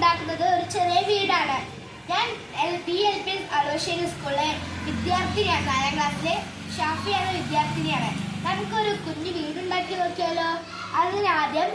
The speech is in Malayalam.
ഉണ്ടാക്കുന്നത് ഒരു ചെറിയ വീടാണ്. ഞാൻ L B L P Aloysian സ്കൂളിലെ വിദ്യാർത്ഥിനിയാണ്. നാലാം ക്ലാസ്സിലെ ഷാഫി എന്ന വിദ്യാർത്ഥിനിയാണ്. നമുക്കൊരു കുഞ്ഞു വീടുണ്ടാക്കി നോക്കിയാലോ? അതിനാദ്യം